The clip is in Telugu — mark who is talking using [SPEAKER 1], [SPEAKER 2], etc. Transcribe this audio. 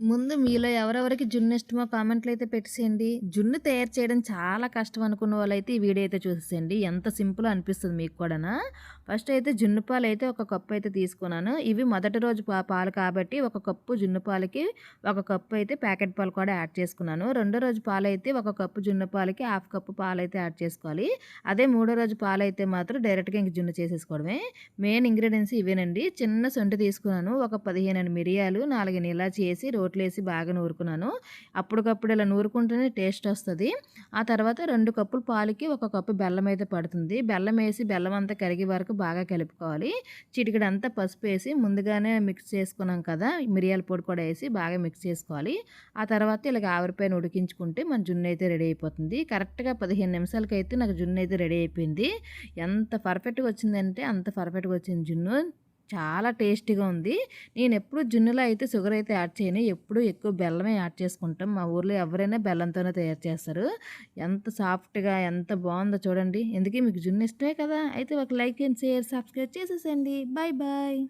[SPEAKER 1] ముందు మీలో ఎవరెవరికి జున్ను ఇష్టమో కామెంట్లు అయితే పెట్టేసేయండి. జున్ను తయారు చేయడం చాలా కష్టం అనుకున్న వాళ్ళైతే ఈ వీడియో అయితే చూసేయండి ఎంత సింపుల్ అనిపిస్తుంది మీకు కూడానా? ఫస్ట్ అయితే జున్ను పాలు అయితే ఒక కప్పు అయితే తీసుకున్నాను. ఇవి మొదటి రోజు పాలు కాబట్టి ఒక కప్పు జున్ను పాలకి ఒక కప్పు అయితే ప్యాకెట్ పాలు కూడా యాడ్ చేసుకున్నాను. రెండో రోజు పాలు అయితే ఒక కప్పు జున్ను పాలకి హాఫ్ కప్పు పాలు అయితే యాడ్ చేసుకోవాలి. అదే మూడో రోజు పాలు అయితే మాత్రం డైరెక్ట్గా ఇంక జున్ను చేసేసుకోవడమే. మెయిన్ ఇంగ్రీడియంట్స్ ఇవేనండి. చిన్న సొంటి తీసుకున్నాను. ఒక పదిహేను మిరియాలు నాలుగు నీలా చేసి తోటలేసి బాగా నూరుకున్నాను. అప్పటికప్పుడు ఇలా నూరుకుంటేనే టేస్ట్ వస్తుంది. ఆ తర్వాత రెండు కప్పులు పాలకి ఒక కప్పు బెల్లం అయితే పడుతుంది. బెల్లం వేసి బెల్లం అంతా కరిగే వరకు బాగా కలుపుకోవాలి. చిటికడంతా పసుపు వేసి ముందుగానే మిక్స్ చేసుకున్నాం కదా మిరియాల పొడి కూడా వేసి బాగా మిక్స్ చేసుకోవాలి. ఆ తర్వాత ఇలాగ ఆవిరిపైన ఉడికించుకుంటే మన జున్ను అయితే రెడీ అయిపోతుంది. కరెక్ట్గా పదిహేను నిమిషాలకి అయితే నాకు జున్ను అయితే రెడీ అయిపోయింది. ఎంత పర్ఫెక్ట్గా వచ్చిందంటే అంత పర్ఫెక్ట్గా వచ్చింది జున్ను. చాలా టేస్టీగా ఉంది. నేను ఎప్పుడు జున్నులో అయితే షుగర్ అయితే యాడ్ చేయను. ఎప్పుడు ఎక్కువ బెల్లమే యాడ్ చేసుకుంటాం. మా ఊర్లో ఎవరైనా బెల్లంతోనే తయారు చేస్తారు. ఎంత సాఫ్ట్గా ఎంత బాగుందో చూడండి. ఎందుకే మీకు జున్ను ఇష్టమే కదా? అయితే ఒక లైక్ అండ్ షేర్ సబ్స్క్రైబ్ చేసేసండి బాయ్ బాయ్.